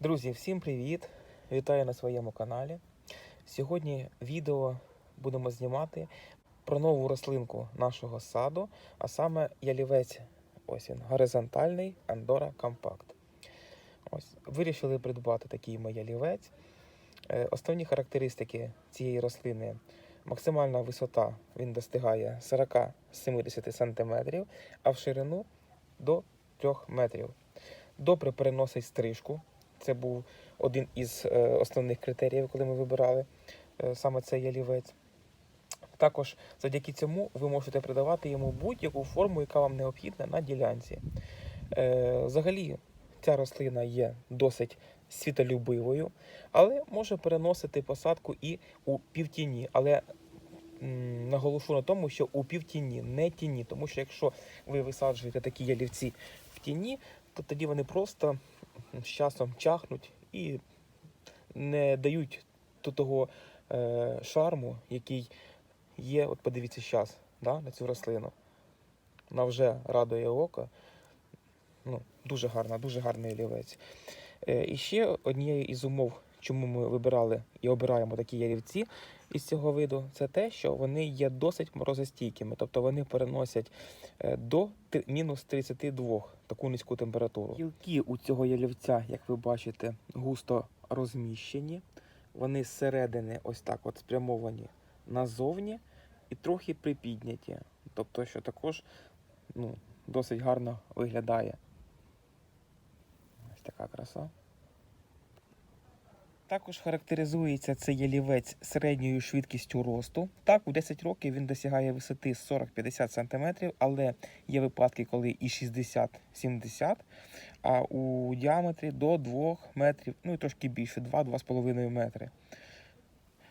Друзі, всім привіт! Вітаю на своєму каналі. Сьогодні відео будемо знімати про нову рослинку нашого саду, а саме ялівець. Ось він, горизонтальний Andorra Compact. Ось, вирішили придбати такий ми ялівець. Е, Основні характеристики цієї рослини. Максимальна висота він достигає 40-70 см, а в ширину до 3 метрів. Добре переносить стрижку. Це був один із е, основних критеріїв, коли ми вибирали е, саме цей ялівець. Також завдяки цьому ви можете придавати йому будь-яку форму, яка вам необхідна на ділянці. Е, взагалі, ця рослина є досить світолюбивою, але може переносити посадку і у півтіні. Але наголошу на тому, що у півтіні, не тіні. Тому що якщо ви висаджуєте такі ялівці в тіні, то тоді вони просто з часом чахнуть і не дають того е, шарму, який є. От подивіться зараз да, на цю рослину. Вона вже радує око. Ну, дуже гарна, дуже гарний олівець. Е, і ще однією із умов, чому ми вибирали і обираємо такі ялівці із цього виду, це те, що вони є досить морозостійкими, тобто вони переносять е, до мінус 32 таку низьку температуру. Гілки у цього ялівця, як ви бачите, густо розміщені. Вони зсередини ось так от спрямовані назовні і трохи припідняті. Тобто, що також ну, досить гарно виглядає. Ось така краса. Також характеризується цей ялівець середньою швидкістю росту. Так, у 10 років він досягає висоти 40-50 см, але є випадки, коли і 60-70 а у діаметрі до 2 метрів, ну і трошки більше, 2-2,5 метри.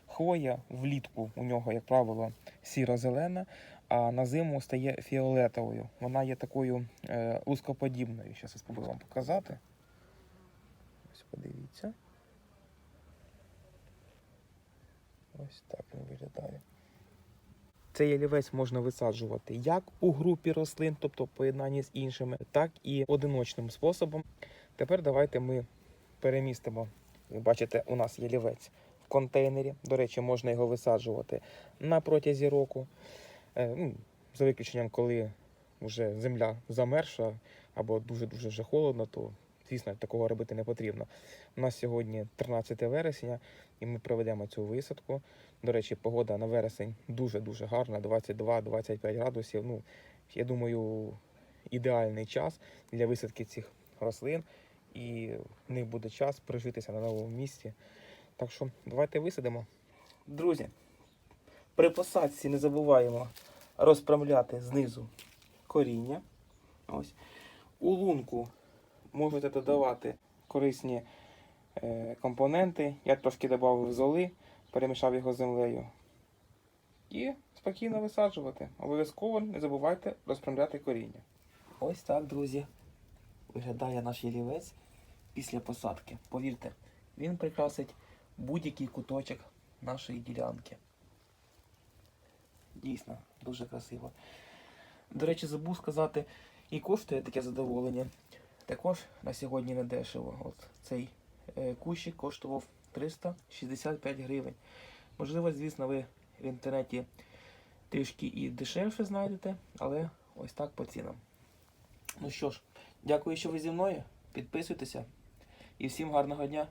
Хвоя влітку у нього, як правило, сіро-зелена, а на зиму стає фіолетовою. Вона є такою е, лускоподібною. Зараз я спробую вам показати. Ось подивіться. Ось так він виглядає. Цей ялівець можна висаджувати як у групі рослин, тобто в поєднанні з іншими, так і одиночним способом. Тепер давайте ми перемістимо. Ви бачите, у нас ялівець в контейнері. До речі, можна його висаджувати на протязі року. Е, ну, за виключенням, коли вже земля замерша або дуже-дуже холодно, то звісно такого робити не потрібно. У нас сьогодні 13 вересня, і ми проведемо цю висадку. До речі, погода на вересень дуже-дуже гарна, 22-25 градусів. Ну, я думаю, ідеальний час для висадки цих рослин, і в них буде час прижитися на новому місці. Так що давайте висадимо. Друзі, при посадці не забуваємо розправляти знизу коріння. Ось. У лунку можете додавати корисні е, компоненти. Я трошки додав золи, перемішав його з землею. І спокійно висаджувати. Обов'язково не забувайте розправляти коріння. Ось так, друзі, виглядає наш ялівець після посадки. Повірте, він прикрасить будь-який куточок нашої ділянки. Дійсно, дуже красиво. До речі, забув сказати, і коштує таке задоволення. Також на сьогодні не дешево. От цей е, кущик коштував 365 гривень. Можливо, звісно, ви в інтернеті трішки і дешевше знайдете, але ось так по цінам. Ну що ж, дякую, що ви зі мною. Підписуйтеся і всім гарного дня!